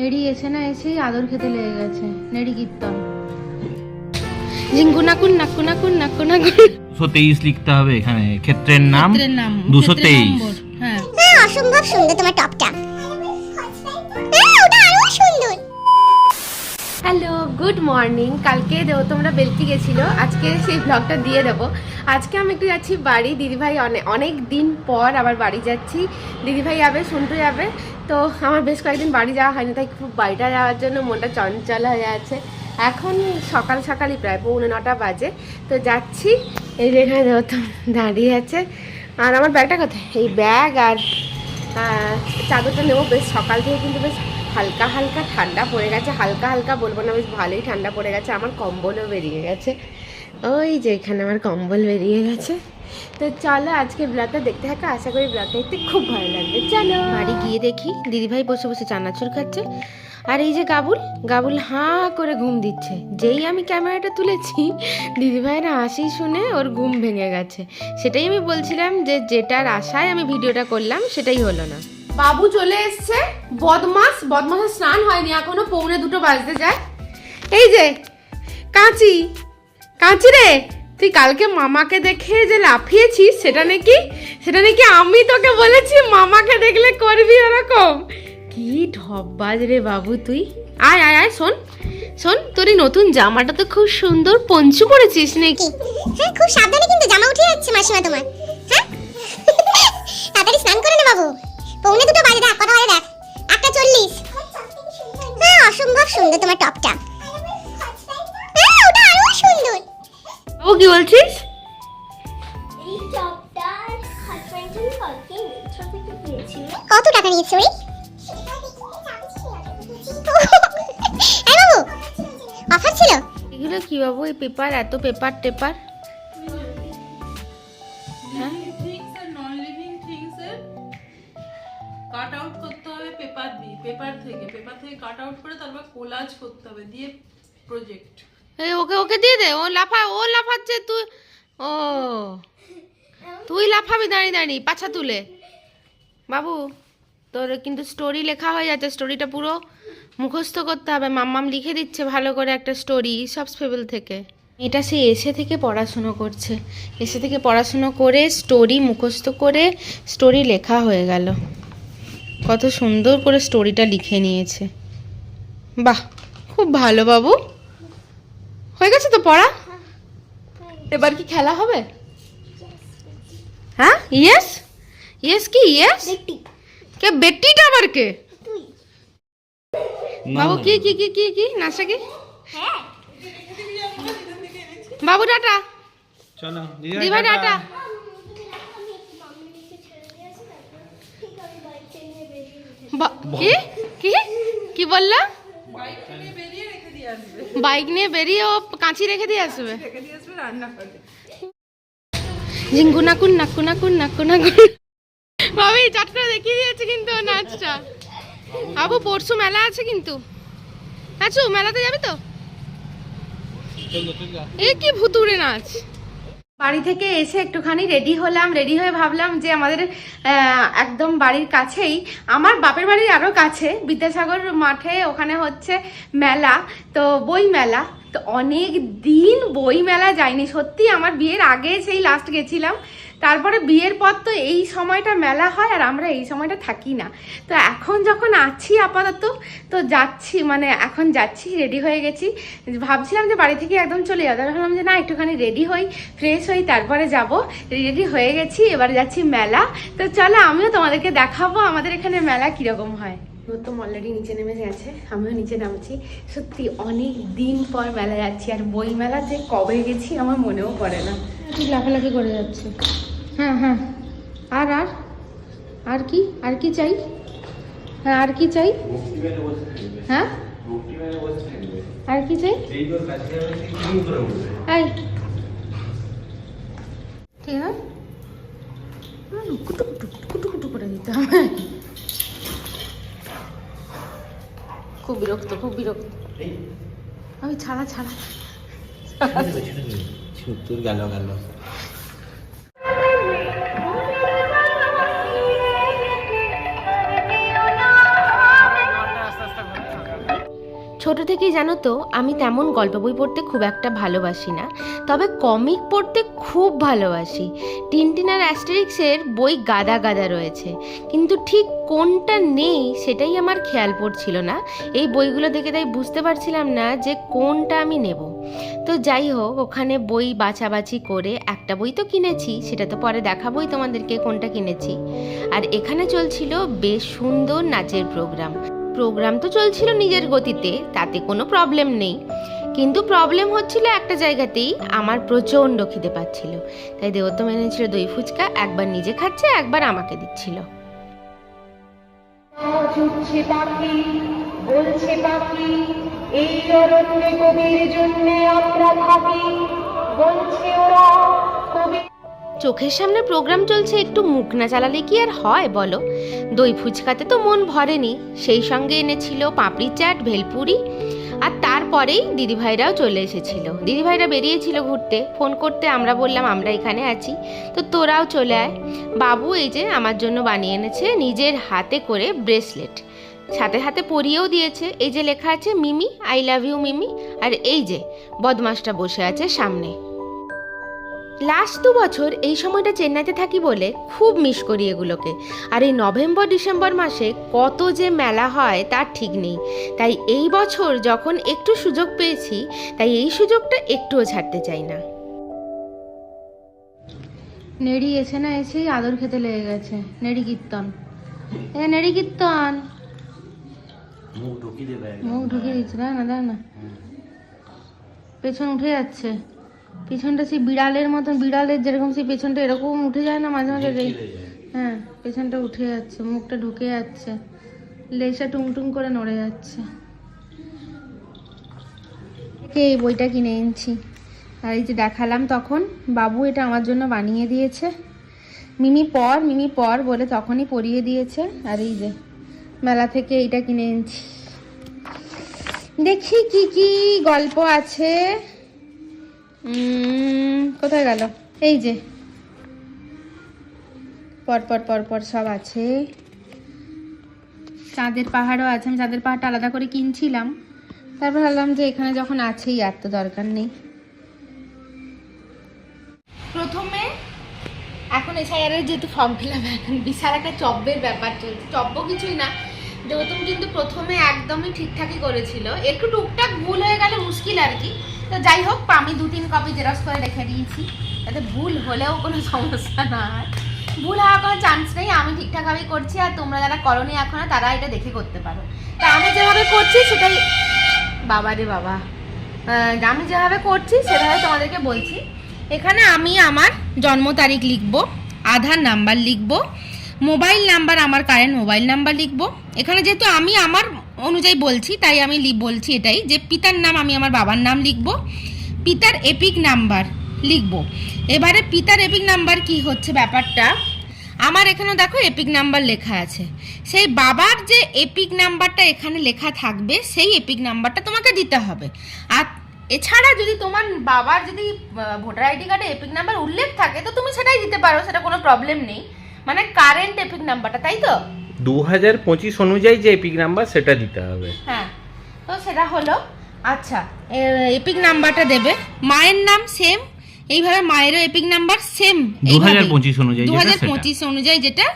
নেড়ি এসে না এসেই আদর খেতে লেগে গেছে। নেড়ি কীর্তন। ঝিঙ্কু নাকুন নাকু নাকুন নাকু নাকুন। দুশো তেইশ লিখতে হবে এখানে। ক্ষেত্রের নাম দুশো তেইশ। হ্যাঁ। অসম্ভব সুন্দর তোমার টপটা। হ্যাঁ ওটা আরও সুন্দর। হ্যালো। গুড মর্নিং, কালকে দেও তোমরা বেলকি গেছিল, আজকে সেই ব্লগটা দিয়ে দেবো। আজকে আমি একটু যাচ্ছি বাড়ি, দিদিভাই অনেক অনেক দিন পর আবার বাড়ি যাচ্ছি। দিদিভাই যাবে, সন্টু যাবে, তো আমার বেশ কয়েকদিন বাড়ি যাওয়া হয়নি, তাই খুব বাড়িটা যাওয়ার জন্য মনটা চঞ্চল হয়ে আছে। এখন সকাল সকালই প্রায় পৌনে নটা বাজে, তো যাচ্ছি। এই যে এখানে দেও তো দাঁড়িয়ে আছে। আর আমার ব্যাগটা কোথায়? এই ব্যাগ আর চাদরটা নেব, বেশ সকাল থেকে কিন্তু বেশ হালকা হালকা ঠান্ডা পড়ে গেছে, হালকা হালকা বলব না, বেশ ভালোই ঠান্ডা পড়ে গেছে, আমার কম্বলও বেরিয়ে গেছে। ওই যে এখানে আমার কম্বল বেরিয়ে গেছে। তো চলো আজকে ব্লগটা দেখতে থাকো, আশা করি ব্লগটা দেখতে খুব ভালো লাগবে। চলো। বাড়ি গিয়ে দেখি, দিদিভাই বসে বসে চানাচুর খাচ্ছে। আর এই যে গাবুল গাবুল হাঁ করে ঘুম দিচ্ছে। যেই আমি ক্যামেরাটা তুলেছি, দিদিভাইয়ের হাসি শুনে ওর ঘুম ভেঙে গেছে। সেটাই আমি বলছিলাম যে, যেটার আশায় আমি ভিডিওটা করলাম, সেটাই হলো না। বাবু চলে এসছে। বদমাস, বদমাসের স্নান হয়নি, এখনও পৌনে দুটো বাজতে যায়। এই যে, কাঁচি কাঁচি রে, তুই কালকে মামাকে দেখে যে লাফিয়েছিস, সেটা নাকি সেটা নাকি আমি তোকে বলেছি, মামাকে দেখলে করবি ওরকম কি ঢব্বাজ রে বাবু তুই। আয় আয় আয়, শোন শোন, তোর এই নতুন জামাটা তো খুব সুন্দর, পঞ্চু পরেছিস নাকি? হ্যাঁ খুব সাবধানে কিন্তু জামা উঠে যাচ্ছে মাসিমা তোমার। হ্যাঁ? তাড়াতাড়ি স্নান করে নে বাবু। পৌনে দুটো বাজে দেখ কটা বাজে দেখ। একটা চল্লিশ। হ্যাঁ অসম্ভব সুন্দর তোমার টপটা। হ্যাঁ ওটা আরও সুন্দর। বাবু কি বলছিস? কত টাকা নিয়েছে ওই? এই বাবু। অফার ছিল? এগুলো কি বাবু এই পেপার এত পেপার টেপার? করতে হবে পেপার দিয়ে পেপার থেকে পেপার থেকে কাট আউট করে তারপর কোলাজ করতে হবে, দিয়ে প্রজেক্ট এই ওকে ওকে দিয়ে দে, ও লাফা, ও লাফাচ্ছে, তুই, ও। তুই লাফাবি, দাঁড়িয়ে দাঁড়িয়ে, পাছা তুলে। বাবু, তোর কিন্তু স্টোরি লেখা হয়ে যাচ্ছে স্টোরিটা পুরো মুখস্থ করতে হবে। মাম্মাম লিখে দিচ্ছে ভালো করে একটা স্টোরি সব ফেবল থেকে। এটা সে এসে থেকে পড়াশুনো করছে। এসে থেকে পড়াশুনো করে স্টোরি মুখস্থ করে স্টোরি লেখা হয়ে গেল। কত সুন্দর করে স্টোরিটা লিখে নিয়েছে। বাহ খুব ভালো বাবু। হয়ে গেছে তো পড়া? এবার কি খেলা হবে? হ্যাঁ ইয়েস? ইয়েস কি ইয়েস? কে বেটিটা আবার কে? বাবু কি কি কি কি কি? নাচা কি? বাবু টাটা। চলো দিবা টাটা। কি? কি? কি বললা? বাইক নিয়ে বেরিয়ে ও কাঁচি রেখে দিয়ে আসবে। ঝিঙ্কু নাকুন, নাকু নাকুন নাকু নাকুন। ভাবি চারটা দেখিয়ে দিয়েছে কিন্তু নাচটা। আবু পরশু মেলা আছে কিন্তু। আচ্ছা মেলাতে যাবি তো? এ কি ভুতুড়ে নাচ। বাড়ি থেকে এসে একটুখানি রেডি হলাম রেডি হয়ে ভাবলাম যে আমাদের একদম বাড়ির কাছেই, আমার বাপের বাড়ির আরও কাছে, বিদ্যাসাগর মাঠে ওখানে হচ্ছে মেলা, তো বই মেলা, তো অনেক দিন বই মেলা যায়নি, সত্যি আমার বিয়ের আগে সেই লাস্ট গেছিলাম তারপরে বিয়ের পর তো এই সময়টা মেলা হয় আর আমরা এই সময়টা থাকি না। তো এখন যখন আছি আপাতত তো যাচ্ছি মানে এখন যাচ্ছি রেডি হয়ে গেছি। ভাবছিলাম যে বাড়ি থেকে একদম চলে যাব তারপর ভাবলাম যে না একটুখানি রেডি হই ফ্রেশ হই তারপরে যাব। রেডি হয়ে গেছি এবার যাচ্ছি মেলা। তো চলো আমিও তোমাদেরকে দেখাবো আমাদের এখানে মেলা কীরকম হয়। তো অলরেডি নিচে নেমে গেছে আমিও নিচে নামছি। সত্যি অনেক দিন পর মেলা যাচ্ছি আর বই মেলা যে কবে গেছি আমার মনেও পড়ে না। ঠিক লাফালাফি করে যাচ্ছে হ্যাঁ হ্যাঁ। আর আর? আর কি? আর কি চাই? হ্যাঁ আর কি চাই? হ্যাঁ? আর কি চাই? এই। ঠিক আছে? কুটু কুটু কুটু করে দিতে হবে। খুব বিরক্ত খুব বিরক্ত। আমি ছাড়া ছাড়া। গেল গেল। ছোট থেকেই জানো তো, আমি তেমন গল্প বই পড়তে খুব একটা ভালোবাসি না। তবে কমিক পড়তে খুব ভালোবাসি। টিনটিন আর অ্যাস্টেরিক্সের বই গাদা গাদা রয়েছে। কিন্তু ঠিক কোনটা নেই সেটাই আমার খেয়াল পড়ছিল না। এই বইগুলো দেখে তাই বুঝতে পারছিলাম না যে কোনটা আমি নেব। তো যাই হোক, ওখানে বই বাছাবাছি করে একটা বই তো কিনেছি, সেটা তো পরে দেখাবোই তোমাদেরকে কোনটা কিনেছি। আর এখানে চলছিল বেশ সুন্দর নাচের প্রোগ্রাম প্রোগ্রাম তো চলছিল নিজের গতিতে, তাতে কোনো প্রবলেম নেই। কিন্তু প্রবলেম হচ্ছিল একটা জায়গাতেই আমার প্রচণ্ড খিদে পাচ্ছিল। তাই দেবত্ব এনেছিল দই ফুচকা, একবার নিজে খাচ্ছে, একবার আমাকে দিচ্ছিল। বলছে কবির চোখের সামনে প্রোগ্রাম চলছে, একটু মুখ না চালালে কি আর হয় বলো? দই ফুচকাতে তো মন ভরেনি, সেই সঙ্গে এনেছিল পাপড়ি চাট, ভেলপুরি, আর তারপরেই দিদিভাইরাও চলে এসেছিল। দিদিভাইরা বেরিয়েছিল ঘুরতে, ফোন করতে, আমরা বললাম, আমরা এখানে আছি। তো তোরাও চলে আয়। বাবু এই যে আমার জন্য বানিয়ে এনেছে নিজের হাতে করে ব্রেসলেট। সাথে হাতে পরিয়েও দিয়েছে। এই যে লেখা আছে, Mimi, I love you Mimi. আর এই যে, বদমাসটা বসে আছে সামনে। লাস্ট দু বছর এই সময়টা চেন্নাইতে থাকি বলে খুব মিস করি এগুলোকে। আর এই নভেম্বর ডিসেম্বর মাসে কত যে মেলা হয় তার ঠিক নেই। তাই এই বছর যখন একটু সুযোগ পেয়েছি তাই এই সুযোগটা একটুও ছাড়তে চাই না। নেড়ি এসে না এসেই আদর খেতে লেগে গেছে। নেড়ি কীর্তন। এ নেড়ি কীর্তন। মুখ ঢুকিয়ে দিচ্ছে না না না পেছন উঠে যাচ্ছে। পেছনটা সেই বিড়ালের মতন বিড়ালের যেরকম সেই পেছনটা এরকম উঠে যায় না মাঝে মাঝে হ্যাঁ পেছনটা উঠে যাচ্ছে মুখটা ঢুকে যাচ্ছে লেজটা টুংটুং করে নড়ে যাচ্ছে। এই বইটা কিনে এনেছি। আর এই যে দেখালাম তখন বাবু এটা আমার জন্য বানিয়ে দিয়েছে। মিমি পর মিমি পর বলে তখনই পরিয়ে দিয়েছে। আর এই যে মেলা থেকে এইটা কিনে এনেছি। দেখি কি কি গল্প আছে। কোথায় গেল? এই যে। পরপর পর পর পর সব আছে। চাঁদের পাহাড়ও আছে। আমি চাঁদের পাহাড়টা আলাদা করে কিনছিলাম। তারপর ভাবলাম যে এখানে যখন আছেই, আর তো দরকার নেই। প্রথমে এখন এসআইআরের যেহেতু ফর্ম ফিল আপ বিশাল একটা চব্বের ব্যাপার চলছে। চব্য কিছুই না। গৌতম কিন্তু প্রথমে একদমই ঠিকঠাকই করেছিল। একটু টুকটাক ভুল হয়ে গেলে মুশকিল আর কি। তো যাই হোক, আমি দু তিন কপি জেরক্স করে রেখে দিয়েছি। যাতে ভুল হলেও কোনো সমস্যা না হয়। ভুল হওয়ার কোনো চান্স নেই, আমি ঠিকঠাকভাবেই করছি, আর তোমরা যারা করনি এখনও, তারা এটা দেখে করতে পারো। তা আমি যেভাবে করছি, সেটাই বাবা রে বাবা। আমি যেভাবে করছি, সেভাবে তোমাদেরকে বলছি। এখানে আমি আমার জন্ম তারিখ লিখব, আধার নাম্বার লিখব, মোবাইল নাম্বার, আমার কারেন্ট মোবাইল নাম্বার লিখব। এখানে যেহেতু আমি আমার অনুযায়ী বলছি, তাই আমি বলছি এটাই যে পিতার নাম আমি আমার বাবার নাম লিখব, পিতার এপিক নাম্বার লিখব। এবারে পিতার এপিক নাম্বার কি হচ্ছে ব্যাপারটা? আমার এখানে দেখো এপিক নাম্বার লেখা আছে। সেই বাবার যে এপিক নাম্বারটা এখানে লেখা থাকবে, সেই এপিক নাম্বারটা তোমাকে দিতে হবে। আর এছাড়া যদি তোমার বাবার যদি ভোটার আইডি কার্ডে এপিক নাম্বার উল্লেখ থাকে, তো তুমি সেটাই দিতে পারো, সেটা কোনো প্রবলেম নেই। মানে কারেন্ট এপিক নাম্বারটা, তাই তো? দু হাজার পঁচিশ অনুযায়ী যে এপিক নাম্বার সেটা দিতে হবে। হ্যাঁ তো সেটা হলো আচ্ছা এপিক নাম্বারটা দেবে। মায়ের নাম সেম এইভাবে মায়েরও এপিক নাম্বার সেম 2025 অনুযায়ী দু হাজার। পঁচিশ অনুযায়ী যেটা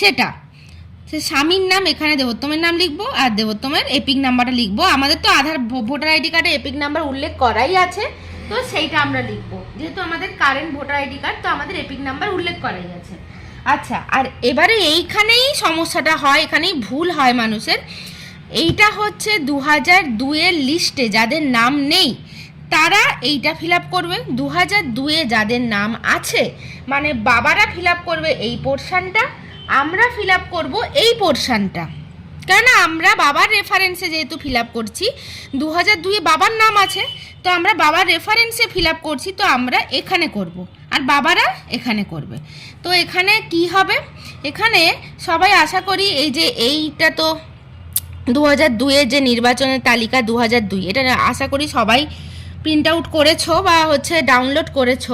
সেটা। সে স্বামীর নাম এখানে দেবোত্তমের নাম লিখব আর দেবোত্তমের এপিক নাম্বারটা লিখব। আমাদের তো আধার ভোটার আইডি কার্ডে এপিক নাম্বার উল্লেখ করাই আছে তো সেইটা আমরা লিখব। যেহেতু আমাদের কারেন্ট ভোটার আইডি কার্ড তো আমাদের এপিক নাম্বার উল্লেখ করাই আছে। আচ্ছা আর এবারে এইখানেই সমস্যাটা হয়, এখানেই ভুল হয় মানুষের। এইটা হচ্ছে দু হাজার দুয়ের লিস্টে যাদের নাম নেই, তারা এইটা ফিল আপ করবে। দু হাজার দুয়ে যাদের নাম আছে মানে বাবারা ফিল আপ করবে এই পোর্শানটা আমরা ফিল আপ করব এই পোর্শনটা কেননা আমরা বাবার রেফারেন্সে যেহেতু ফিল আপ করছি দু হাজার দুয়ে বাবার নাম আছে, তো আমরা বাবার রেফারেন্সে ফিল আপ করছি, তো আমরা এখানে করব। আর বাবারা এখানে করবে। তো এখানে কি হবে? এখানে সবাই আশা করি এই যে এইটা তো দু হাজার দুইয়ের যে নির্বাচনের তালিকা দু হাজার দুই, এটা আশা করি সবাই প্রিন্ট আউট করেছ বা হচ্ছে ডাউনলোড করেছ।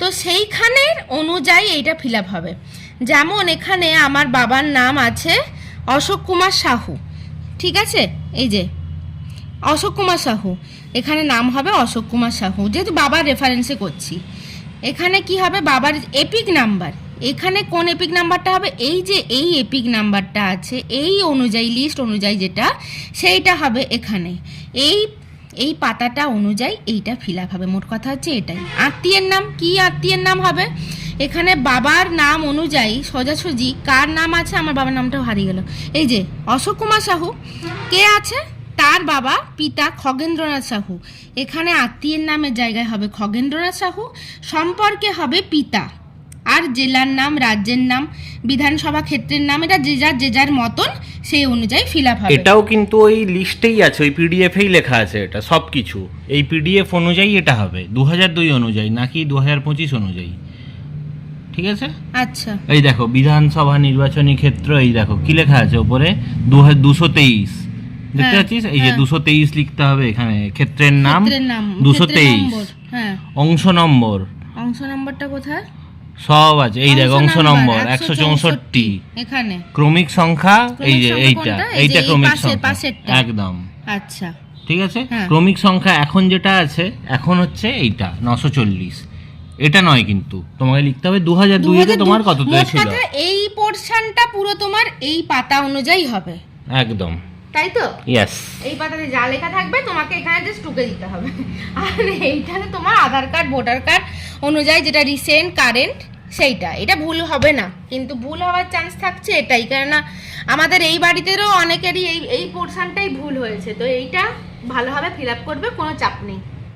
তো সেইখানের অনুযায়ী এইটা ফিল হবে। যেমন এখানে আমার বাবার নাম আছে অশোক কুমার সাহু। ঠিক আছে? এই যে। অশোক কুমার সাহু। এখানে নাম হবে অশোক কুমার সাহু। যেহেতু বাবার রেফারেন্সে করছি। এখানে কি হবে? বাবার এপিক নাম্বার এখানে কোন এপিক নাম্বারটা হবে? এই যে এই এপিক নাম্বারটা আছে, এই অনুযায়ী লিস্ট অনুযায়ী যেটা, সেইটা হবে এখানে। এই এই পাতাটা অনুযায়ী এইটা ফিল আপ হবে। মোট কথা হচ্ছে এটাই। আত্মীয়ের নাম? কি আত্মীয়ের নাম হবে? এখানে বাবার নাম অনুযায়ী সোজাসুজি, কার নাম আছে? আমার বাবার নামটাও হারিয়ে গেল। এই যে, অশোক কুমার সাহু। কে আছে? তার বাবা পিতা খগেন্দ্রনাথ সাহু। এখানে আত্মীয়ের নামের জায়গায় হবে খগেন্দ্রনাথ সাহু, সম্পর্কে হবে পিতা। আর জেলার নাম, রাজ্যের নাম, বিধানসভা ক্ষেত্রের নাম, এটা যে যার যে যার মতন, সেই অনুযায়ী ফিল আপ হবে। এটাও কিন্তু ওই লিস্টেই আছে, ওই পিডিএফেই লেখা আছে এটা সব কিছু এই পিডিএফ অনুযায়ী এটা হবে দু হাজার দুই অনুযায়ী, নাকি দু হাজার পঁচিশ অনুযায়ী? ঠিক আছে? আচ্ছা। এই দেখো বিধানসভা নির্বাচনী ক্ষেত্র এই দেখো কি লেখা আছে ওপরে? দুশো তেইশ। দেখতে হ্যাঁ, পাচ্ছিস? এই যে হ্যাঁ। দুশো তেইশ লিখতে হবে এখানে ক্ষেত্রের নাম দুশো তেইশ। হ্যাঁ। অংশ নম্বর। অংশ নম্বরটা কোথায়? সব আছে এই দেখ অংশ নম্বর একশো চৌষট্টি। এখানে। ক্রমিক সংখ্যা এই যে এইটা এইটা ক্রমিক সংখ্যা একদম। আচ্ছা। ঠিক আছে। ক্রমিক সংখ্যা এখন যেটা আছে এখন হচ্ছে এইটা নশো চল্লিশ। এটা নয় কিন্তু। তোমাকে লিখতে হবে দু হাজার 2002 তোমার মোট ছিল। এই পোর্শনটা পুরো তোমার এই পাতা অনুযায়ী হবে। একদম। তাই তো? ইয়েস এই পাতাতে যা লেখা থাকবে তোমাকে এখানে জাস্ট টুকে দিতে হবে। আর এইটাতে তোমার আধার কার্ড ভোটার কার্ড অনুযায়ী যেটা রিসেন্ট কারেন্ট সেইটা। এটা ভুল হবে না। কিন্তু ভুল হওয়ার চান্স থাকছে এটাই। কেননা আমাদের এই বাড়িতেরও অনেকেরই এই এই পোর্শনটাই ভুল হয়েছে। তো এইটা ভালোভাবে ফিল আপ করবে কোনো চাপ নেই।